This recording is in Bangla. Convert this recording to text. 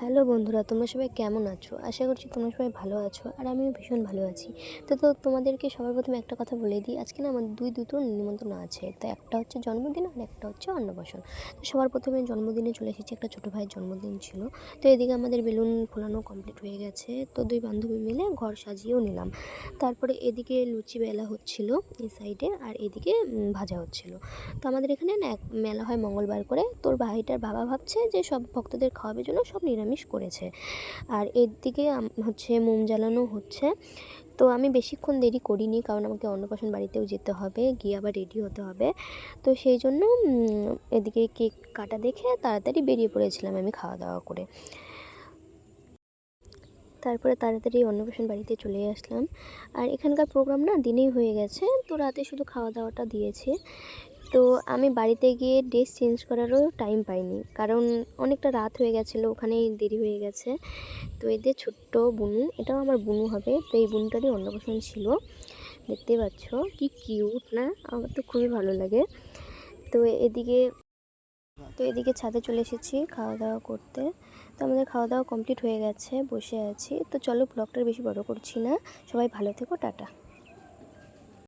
হ্যালো বন্ধুরা, তোমরা সবাই কেমন আছো? আশা করছি তোমরা সবাই ভালো আছো আর আমিও ভীষণ ভালো আছি। তো তো তোমাদেরকে সবার প্রথমে একটা কথা বলে দিই, আজকে না আমার দুই দুটো নিমন্ত্রণ আছে। তো একটা হচ্ছে জন্মদিন আর একটা হচ্ছে অন্নপ্রাশন। তো সবার প্রথমে জন্মদিনে চলে এসেছি, একটা ছোটো ভাইয়ের জন্মদিন ছিল। তো এদিকে আমাদের বেলুন ফোলানো কমপ্লিট হয়ে গেছে। তো দুই বান্ধবী মিলে ঘর সাজিয়েও নিলাম। তারপরে এদিকে লুচি বেলা হচ্ছিল এই সাইডে আর এদিকে ভাজা হচ্ছিল। তো আমাদের এখানে না এক, মেলা হয় মঙ্গলবার করে। তোর ভাইটার বাবা ভাবছে যে সব ভক্তদের খাওয়াবের জন্য সব নিরামিষ করেছে। আর এর দিকে হচ্ছে মোম জ্বালানো হচ্ছে। তো আমি বেশিক্ষণ দেরি করিনি, কারণ আমাকে অন্নপ্রাশন বাড়িতেও যেতে হবে, গিয়ে আবার রেডি হতে হবে। তো সেই জন্য এদিকে কেক কাটা দেখে তাড়াতাড়ি বেরিয়ে পড়েছিলাম আমি খাওয়া দাওয়া করে। তারপরে তাড়াতাড়ি অন্নপ্রাশন বাড়িতে চলে আসলাম। আর এখানকার প্রোগ্রাম না দিনেই হয়ে গেছে, তো রাতে শুধু খাওয়া দাওয়াটা দিয়েছে। তো আমি বাড়িতে গিয়ে ড্রেস চেঞ্জ করারও টাইম পাইনি। কারণ অনেকটা রাত হয়ে গেছিল, ওখানেই দেরি হয়ে গেছে। তো এদের ছোট্ট বুনু, এটাও আমার বুনু হবে, তো এই বুনুটারই অন্নপ্রাশন ছিল। দেখতেই পাচ্ছ, কি কিউট না? আমার তো খুবই ভালো লাগে। তো এদিকে তো এদিকে ছাদে চলে এসেছি খাওয়া দাওয়া করতে। তো আমাদের খাওয়া দাওয়া কমপ্লিট হয়ে গেছে, বসে আছি। তো চলো ব্লগটার বেশি বড় করছি না। সবাই ভালো থেকো, টাটা।